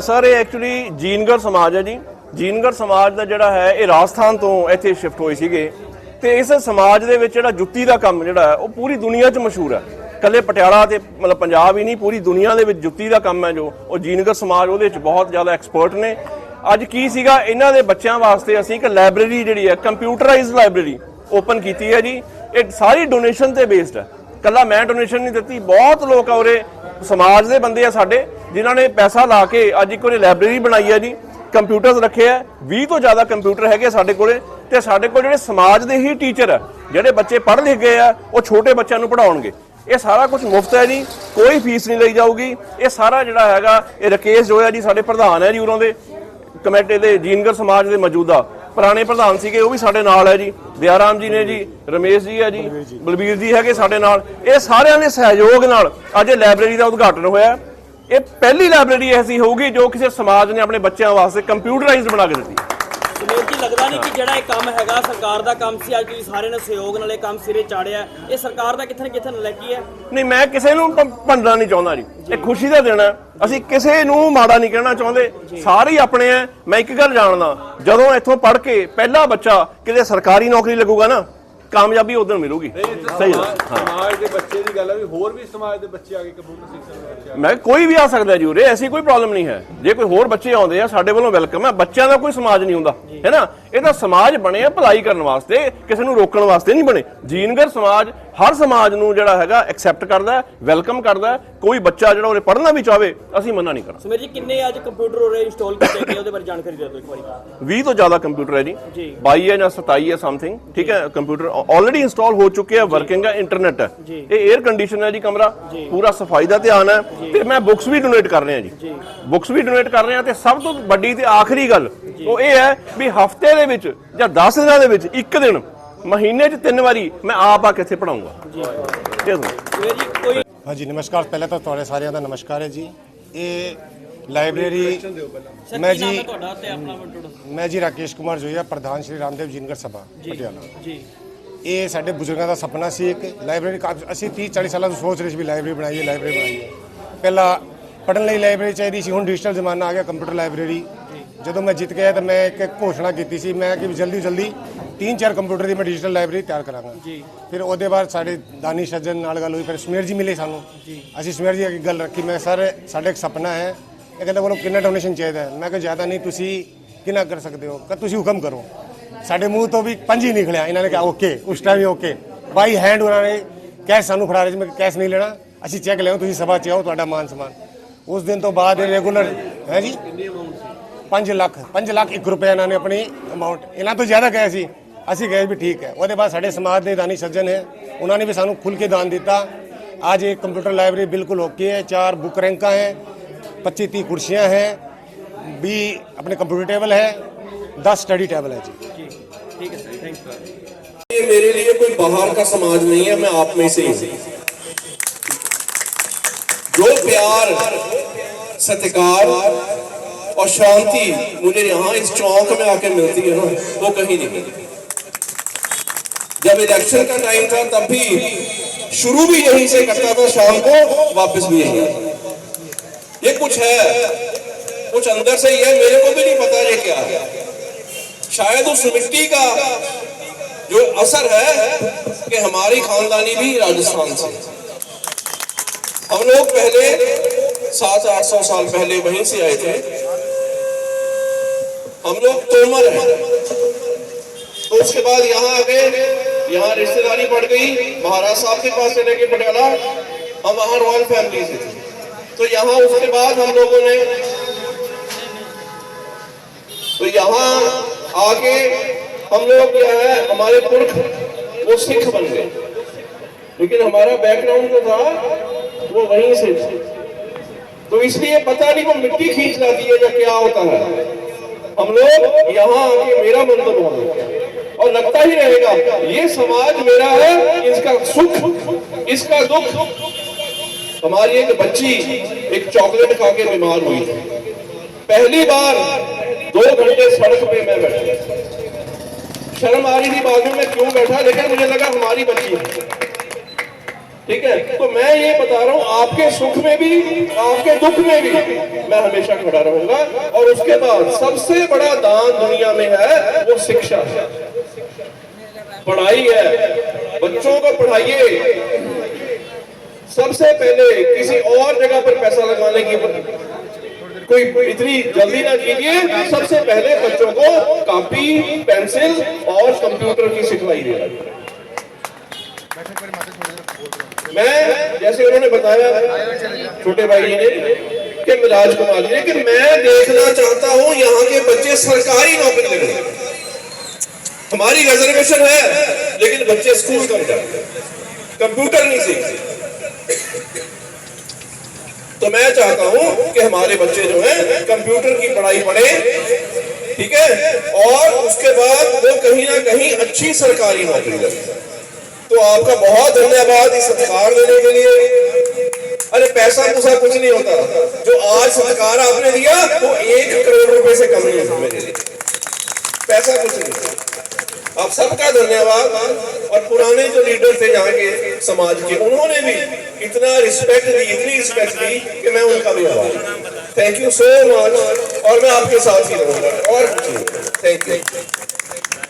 Sir ਇਹ actually ਜੀਨਗਰ ਸਮਾਜ ਹੈ ਜੀ। ਜੀਨਗਰ ਸਮਾਜ ਦਾ ਜਿਹੜਾ ਹੈ ਇਹ ਰਾਜਸਥਾਨ ਤੋਂ ਇੱਥੇ ਸ਼ਿਫਟ ਹੋਏ ਸੀਗੇ। ਤੇ ਇਸ ਸਮਾਜ ਦੇ ਵਿੱਚ ਜਿਹੜਾ ਜੁੱਤੀ ਦਾ ਕੰਮ ਜਿਹੜਾ ਉਹ ਪੂਰੀ ਦੁਨੀਆ 'ਚ ਮਸ਼ਹੂਰ ਹੈ। ਕੱਲੇ ਪਟਿਆਲਾ ਤੇ ਮਤਲਬ ਪੰਜਾਬ ਹੀ ਨਹੀਂ ਪੂਰੀ ਦੁਨੀਆ ਦੇ ਵਿੱਚ ਜੁੱਤੀ ਦਾ ਕੰਮ ਹੈ ਜੋ। ਉਹ ਜੀਨਗਰ ਸਮਾਜ ਉਹਦੇ ਵਿੱਚ ਬਹੁਤ ਜ਼ਿਆਦਾ ਐਕਸਪਰਟ ਨੇ। ਅੱਜ ਕੀ ਸੀਗਾ ਇਹਨਾਂ ਦੇ ਬੱਚਿਆਂ ਵਾਸਤੇ ਅਸੀਂ ਇੱਕ ਲਾਇਬ੍ਰੇਰੀ ਜਿਹੜੀ ਹੈ ਕੰਪਿਊਟਰਾਈਜ਼ਡ ਲਾਇਬ੍ਰੇਰੀ ਓਪਨ ਕੀਤੀ ਹੈ ਜੀ। ਇਹ ਸਾਰੀ ਡੋਨੇਸ਼ਨ ਤੇ ਬੇਸਡ ਹੈ। ਕੱਲਾ ਮੈਂ ਡੋਨੇਸ਼ਨ ਨਹੀਂ ਦਿੱਤੀ, ਬਹੁਤ ਲੋਕ ਆ ਉਰੇ, ਸਮਾਜ ਦੇ ਬੰਦੇ ਆ ਸਾਡੇ, ਜਿਨ੍ਹਾਂ ਨੇ ਪੈਸਾ ਲਾ ਕੇ ਅੱਜ ਇੱਕ ਉਹਨੇ ਲਾਇਬ੍ਰੇਰੀ ਬਣਾਈ ਹੈ ਜੀ ਕੰਪਿਊਟਰਸ ਰੱਖੇ ਆ 20 ਤੋਂ ਜ਼ਿਆਦਾ ਕੰਪਿਊਟਰ ਹੈਗੇ ਸਾਡੇ ਕੋਲੇ, ਤੇ ਸਾਡੇ ਕੋਲ ਜਿਹੜੇ ਸਮਾਜ ਦੇ ਹੀ ਟੀਚਰ ਆ, ਜਿਹੜੇ ਬੱਚੇ ਪੜ੍ਹ ਲਿਖ ਗਏ ਆ, ਉਹ ਛੋਟੇ ਬੱਚਿਆਂ ਨੂੰ ਪੜਾਉਣਗੇ ਇਹ ਸਾਰਾ ਕੁਝ ਮੁਫਤ ਹੈ ਜੀ, ਕੋਈ ਫੀਸ ਨਹੀਂ ਲਈ ਜਾਊਗੀ। ਇਹ ਸਾਰਾ ਜਿਹੜਾ ਹੈਗਾ, ਇਹ ਰਕੇਸ਼ ਜੋਇਆ ਜੀ ਸਾਡੇ ਪ੍ਰਧਾਨ ਹੈ ਜੀ ਉਰੋਂ ਦੇ, ਕਮੇਟੀ ਦੇ ਜੀਨਗਰ ਸਮਾਜ ਦੇ ਮੌਜੂਦਾ। ਪੁਰਾਣੇ ਪ੍ਰਧਾਨ ਸੀਗੇ ਉਹ ਵੀ ਸਾਡੇ ਨਾਲ ਹੈ ਜੀ। ਦਿਆਰਾਮ ਜੀ ਨੇ ਜੀ ਰਮੇਸ਼ ਜੀ ਹੈ ਜੀ ਬਲਬੀਰ ਜੀ ਹੈਗੇ ਸਾਡੇ ਨਾਲ। ਇਹ ਸਾਰਿਆਂ ਦੇ ਸਹਿਯੋਗ ਨਾਲ ਅੱਜ ਇਹ ਲਾਇਬ੍ਰੇਰੀ ਦਾ ਉਦਘਾਟਨ ਹੋਇਆ ਇਹ ਪਹਿਲੀ ਲਾਇਬ੍ਰੇਰੀ ਐਸੀ ਹੋਊਗੀ ਜੋ ਕਿਸੇ ਸਮਾਜ ਨੇ ਆਪਣੇ ਬੱਚਿਆਂ ਵਾਸਤੇ ਕੰਪਿਊਟਰਾਈਜ਼ਡ ਬਣਾ ਕੇ ਦਿੱਤੀ। ਜੀ ਲੱਗਦਾ ਨਹੀਂ ਕਿ ਜਿਹੜਾ ਇਹ ਕੰਮ ਹੈਗਾ ਸਰਕਾਰ ਦਾ ਕੰਮ ਸੀ ਅੱਜ ਤੁਸੀਂ ਸਾਰੇ ਨੇ ਸਹਿਯੋਗ ਨਾਲ ਇਹ ਕੰਮ ਸਿਰੇ ਚਾੜਿਆ ਇਹ ਸਰਕਾਰ ਦਾ ਕਿੱਥੇ ਨਾ ਕਿੱਥੇ ਨਲੈਕੀ ਹੈ? ਨਹੀਂ ਮੈਂ ਕਿਸੇ ਨੂੰ ਭੰਡਣਾ ਨਹੀਂ ਚਾਹੁੰਦਾ ਜੀ। ਇਹ ਖੁਸ਼ੀ ਦਾ ਦਿਨ ਹੈ। ਅਸੀਂ ਕਿਸੇ ਨੂੰ ਮਾੜਾ ਨਹੀਂ ਕਹਿਣਾ ਚਾਹੁੰਦੇ। ਸਾਰੇ ਆਪਣੇ ਆ ਮੈਂ ਇੱਕ ਗੱਲ ਜਾਣਦਾ। ਜਦੋਂ ਇੱਥੋਂ ਪੜ੍ਹ ਕੇ ਪਹਿਲਾ ਬੱਚਾ ਕਿਤੇ ਸਰਕਾਰੀ ਨੌਕਰੀ ਲੱਗੂਗਾ ਨਾ ਕਾਮਯਾਬੀ ਉਦੋਂ ਮਿਲੂਗੀ। ਸਹੀ ਹੈ ਸਮਾਜ ਦੇ ਬੱਚੇ ਦੀ ਗੱਲ ਹੈ ਵੀ ਹੋਰ ਵੀ ਸਮਾਜ ਦੇ ਬੱਚੇ ਆ ਕੇ ਕੰਪਿਊਟਰ ਸਿੱਖਣ ਮੈਂ ਕੋਈ ਵੀ ਆ ਸਕਦਾ ਜੀ ਉਰੇ ਐਸੀ ਕੋਈ ਪ੍ਰੋਬਲਮ ਨਹੀਂ ਹੈ। ਜੇ ਕੋਈ ਹੋਰ ਬੱਚੇ ਆਉਂਦੇ ਆ ਸਾਡੇ ਵੱਲੋਂ ਵੈਲਕਮ ਹੈ। ਬੱਚਿਆਂ ਦਾ ਕੋਈ ਸਮਾਜ ਨਹੀਂ ਹੁੰਦਾ ਹੈ ਨਾ? ਇਹ ਤਾਂ ਸਮਾਜ ਬਣੇ ਆ ਭਲਾਈ ਕਰਨ ਵਾਸਤੇ ਕਿਸੇ ਨੂੰ ਰੋਕਣ ਵਾਸਤੇ ਨਹੀਂ ਬਣੇ। ਜੀਨਗਰ ਸਮਾਜ ਹਰ ਸਮਾਜ ਨੂੰ ਜਿਹੜਾ ਹੈਗਾ ਐਕਸੈਪਟ ਕਰਦਾ ਹੈ ਵੈਲਕਮ ਕਰਦਾ ਹੈ ਕੋਈ ਬੱਚਾ ਜਿਹੜਾ ਉਰੇ ਪੜ੍ਹਨਾ ਵੀ ਚਾਹਵੇ ਅਸੀਂ ਮਨਾ ਨਹੀਂ ਕਰਨਾ ਸੁਮੀਰ ਜੀ ਕਿੰਨੇ ਅੱਜ ਕੰਪਿਊਟਰ ਉਰੇ ਇੰਸਟਾਲ ਕੀਤੇ ਗਏ? ਉਹਦੇ ਬਾਰੇ ਜਾਣਕਾਰੀ ਦੇ ਦਿਓ ਇੱਕ ਵਾਰੀ। 20 ਤੋਂ ਜ਼ਿਆਦਾ ਕੰਪਿਊਟਰ ਹੈ ਜੀ। ਜੀ। 22 ਹੈ ਜਾਂ 27 ਹੈ ਸਮਥਿੰਗ ਠੀਕ ਹੈ? ਕੰਪਿਊਟਰ ਆਲਰੇਡੀ ਇੰਸਟਾਲ ਹੋ ਚੁੱਕੇ ਆ ਵਰਕਿੰਗ ਹੈ ਇੰਟਰਨੈਟ ਹੈ ਜੀ। ਇਹ 에ਅਰ ਕੰਡੀਸ਼ਨ ਹੈ ਜੀ ਕਮਰਾ। ਪੂਰਾ ਸਫ਼ਾਈ ਦਾ ਧਿਆਨ ਹੈ। ਤੇ ਮੈਂ ਬੁੱਕਸ ਵੀ ਡੋਨੇਟ ਕਰ ਰਿਹਾ ਜੀ। ਬੁੱਕਸ ਵੀ ਡੋਨੇਟ ਕਰ ਰਿਹਾ ਤੇ ਸਭ ਤੋਂ ਵੱਡੀ ਤੇ ਆਖਰੀ ਗੱਲ ਉਹ ਇਹ ਹੈ ਵੀ ਹਫ਼ਤੇ ਦੇ ਵਿੱਚ ਜਾਂ 10 ਦਿਨਾਂ ਦੇ ਵਿੱਚ ਇੱਕ ਦਿਨ ਮਹੀਨੇ 'ਚ ਤਿੰਨ ਵਾਰੀ ਮੈਂ ਆਪ ਆ ਕੇ ਇੱਥੇ ਪੜਾਉਂਗਾ ਜੀ? ਸੁਮੀਰ ਜੀ ਕੋਈ ਹਾਂਜੀ ਨਮਸਕਾਰ। ਪਹਿਲਾਂ ਤਾਂ ਤੁਹਾਡੇ ਸਾਰਿਆਂ ਦਾ ਨਮਸਕਾਰ ਹੈ ਜੀ। ਇਹ ਲਾਇਬ੍ਰੇਰੀ ਮੈਂ ਜੀ। ਮੈਂ ਜੀ ਰਾਕੇਸ਼ ਕੁਮਾਰ ਜੋਈਆ ਪ੍ਰਧਾਨ ਸ਼੍ਰੀ ਰਾਮਦੇਵ ਜਿਨਗਰ ਸਭਾ ਪਟਿਆਲਾ। ਜੀ। ਇਹ ਸਾਡੇ ਬਜ਼ੁਰਗਾਂ ਦਾ ਸੁਪਨਾ ਸੀ ਇੱਕ ਲਾਇਬ੍ਰੇਰੀ ਅਸੀਂ 30 40 ਸਾਲਾਂ ਤੋਂ ਸੋਚ ਰਹੇ ਸੀ ਵੀ ਲਾਇਬ੍ਰੇਰੀ ਬਣਾਈਏ ਲਾਇਬ੍ਰੇਰੀ ਬਣਾਈਏ ਪਹਿਲਾਂ ਪੜਨ ਲਈ ਲਾਇਬ੍ਰੇਰੀ ਚਾਹੀਦੀ ਸੀ ਹੁਣ ਡਿਜੀਟਲ ਜ਼ਮਾਨਾ ਆ ਗਿਆ ਕੰਪਿਊਟਰ ਲਾਇਬ੍ਰੇਰੀ। ਜਦੋਂ ਮੈਂ ਜਿੱਤ ਗਿਆ ਤਾਂ ਮੈਂ ਇੱਕ ਘੋਸ਼ਣਾ ਕੀਤੀ ਸੀ ਮੈਂ ਕਿ ਜਲਦੀ ਜਲਦੀ ਤਿੰਨ ਚਾਰ ਕੰਪਿਊਟਰ ਦੀ ਮੈਂ ਡਿਜੀਟਲ ਲਾਇਬ੍ਰੇਰੀ ਤਿਆਰ ਕਰਾਂਗਾ ਜੀ ਫਿਰ ਉਹਦੇ ਬਾਅਦ ਸਾਡੇ ਦਾਨੀ ਸੱਜਣ ਨਾਲ ਗੱਲ ਹੋਈ ਫਿਰ ਸਮੀਰ ਜੀ ਮਿਲੇ ਸਾਨੂੰ ਅਸੀਂ ਸਮੀਰ ਜੀ ਅੱਗੇ ਗੱਲ ਰੱਖੀ ਮੈਂ ਸਰ ਸਾਡਾ ਇੱਕ ਸੁਪਨਾ ਹੈ ਇਹ ਕਹਿੰਦਾ ਬੋਲੋ ਕਿੰਨਾ ਡੋਨੇਸ਼ਨ ਚਾਹੀਦਾ ਹੈ ਮੈਂ ਕਿਹਾ ਜ਼ਿਆਦਾ ਨਹੀਂ ਤੁਸੀਂ ਕਿੰਨਾ ਕਰ ਸਕਦੇ ਹੋ ਕਿ ਤੁਸੀਂ ਹੁਕਮ ਕਰੋ ਸਾਡੇ ਮੂੰਹ ਤੋਂ ਵੀ ਪੰਜ ਹੀ ਨਿਕਲਿਆ ਇਹਨਾਂ ਨੇ ਕਿਹਾ ਓਕੇ ਉਸ ਟਾਈਮ ਹੀ ਓਕੇ ਬਾਈ ਹੈਂਡ ਉਹਨਾਂ ਨੇ ਕੈਸ਼ ਸਾਨੂੰ ਫੜਾ ਰਹੇ ਸੀ ਮੈਂ ਕੈਸ਼ ਨਹੀਂ ਲੈਣਾ ਅਸੀਂ ਚੈੱਕ ਲਿਆਓ ਤੁਸੀਂ ਸਭਾ ਚ ਆਓ ਤੁਹਾਡਾ ਮਾਨ ਸਨਮਾਨ ਉਸ ਦਿਨ ਤੋਂ ਬਾਅਦ ਇਹ ਰੈਗੂਲਰ ਹੈ ਜੀ 5 ਲੱਖ 5 ਲੱਖ 1 ਰੁਪਏ ਇਹਨਾਂ ਨੇ ਆਪਣੀ ਅਮਾਉਂਟ ਇਹਨਾਂ ਤੋਂ ਜ਼ਿਆਦਾ ਕਹੇ ਸੀ ਅਸੀਂ ਕਹੇ ਵੀ ਠੀਕ ਹੈ ਉਹਦੇ ਬਾਅਦ ਸਾਡੇ ਸਮਾਜ ਦੇ ਦਾਨੀ ਸੱਜਣ ਹੈ ਉਹਨਾਂ ਨੇ ਵੀ ਸਾਨੂੰ ਖੁੱਲ ਕੇ ਦਾਨ ਦਿੱਤਾ आज एक कंप्यूटर लाइब्रेरी बिल्कुल ओके है चार बुक रैंका हैं पच्चीस तीस कुर्सियां हैं बी अपने कंप्यूटर टेबल है दस स्टडी टेबल है जी ਠੀਕ ਹੈ ਸਰ ਥੈਂਕ ਯੂ ये मेरे लिए कोई बाहर का समाज नहीं है मैं आप में से ही हूं। जो प्यार सत्कार और शांति मुझे यहाँ इस चौक में आके मिलती है ना वो कहीं नहीं मिलती جب الیکشن کا ٹائم تھا تب بھی شروع بھی یہیں سے کرتا تھا، شام کو واپس بھی یہی۔ یہ کچھ ہے، کچھ اندر سے یہ میرے کو بھی نہیں پتا یہ کیا ہے۔ شاید اس مٹی کا جو اثر ہے کہ ہماری خاندانی بھی راجستھان سے۔ ہم لوگ پہلے سات آٹھ سو سال پہلے وہیں سے آئے تھے۔ ہم لوگ تومر ہیں۔ تو اس کے بعد یہاں آ گئے یہاں رشتہ داری بڑھ گئی، مہاراج صاحب کے پاس چلے گئے پٹیالہ اور وہاں رویل فیملی سے تو یہاں اس کے بعد ہم لوگوں نے تو یہاں آگے ہم لوگ کیا ہے، ہمارے پرکھ وہ سکھ بن گئے۔ لیکن ہمارا بیک گراؤنڈ جو تھا، وہ وہیں سے تو اس لیے پتہ نہیں وہ مٹی کھینچ لاتی ہے یا کیا ہوتا ہے۔ ہم لوگ یہاں آ کے میرا منتر ہو گیا اور لگتا ہی رہے گا، یہ سماج میرا ہے، اس کا سکھ، اس کا دکھ۔ ہماری ایک بچی ایک چاکلیٹ کھا کے بیمار ہوئی۔ پہلی بار دو گھنٹے سڑک پہ میں بیٹھا۔ شرم آ رہی تھی بعد میں میں کیوں بیٹھا، لیکن مجھے لگا ہماری بچی ہے۔ ٹھیک ہے؟ تو میں یہ بتا رہا ہوں، آپ کے سکھ میں بھی، آپ کے دکھ میں بھی میں ہمیشہ کھڑا رہوں گا۔ اور اس کے بعد سب سے بڑا دان دنیا میں ہے، وہ شکشا۔ ہے پڑھائی ہے، بچوں کو پڑھائیے سب سے پہلے کسی اور جگہ پر پیسہ لگانے کی کوئی اتنی جلدی نہ کیجیے، سب سے پہلے بچوں کو کاپی، پینسل اور کمپیوٹر کی سکھلائی دے۔ میں جیسے انہوں نے بتایا، چھوٹے بھائی جی نے، کہ ملاج کمال جی نے، کہ میں دیکھنا چاہتا ہوں یہاں کے بچے سرکاری نوکری ہیں۔ ہماری ریزرویشن ہے، لیکن بچے اسکول کم جاتے۔ ہیں کمپیوٹر نہیں سیکھتے۔ تو میں چاہتا ہوں کہ ہمارے بچے جو ہیں، کمپیوٹر کی پڑھائی پڑھیں، ٹھیک ہے؟ اور اس کے بعد وہ کہیں نہ کہیں اچھی سرکاری نوکری لگے تو آپ کا بہت دھنیہ واد اس ادھار دینے کے لیے۔ ارے، پیسہ پوسا کچھ نہیں ہوتا۔ جو آج سرکار آپ نے دیا، وہ ایک کروڑ روپے سے کم نہیں ہوتا میرے لیے۔ پیسہ کچھ نہیں آپ سب کا دھنیہ واد اور پرانے جو لیڈر تھے یہاں کے سماج کے، انہوں نے بھی اتنا رسپیکٹ دی، اتنی رسپیکٹ دی کہ میں ان کا بھی آواز تھینک یو سو مچ اور میں آپ کے ساتھ ہی رہوں گا۔ اور تھینک یو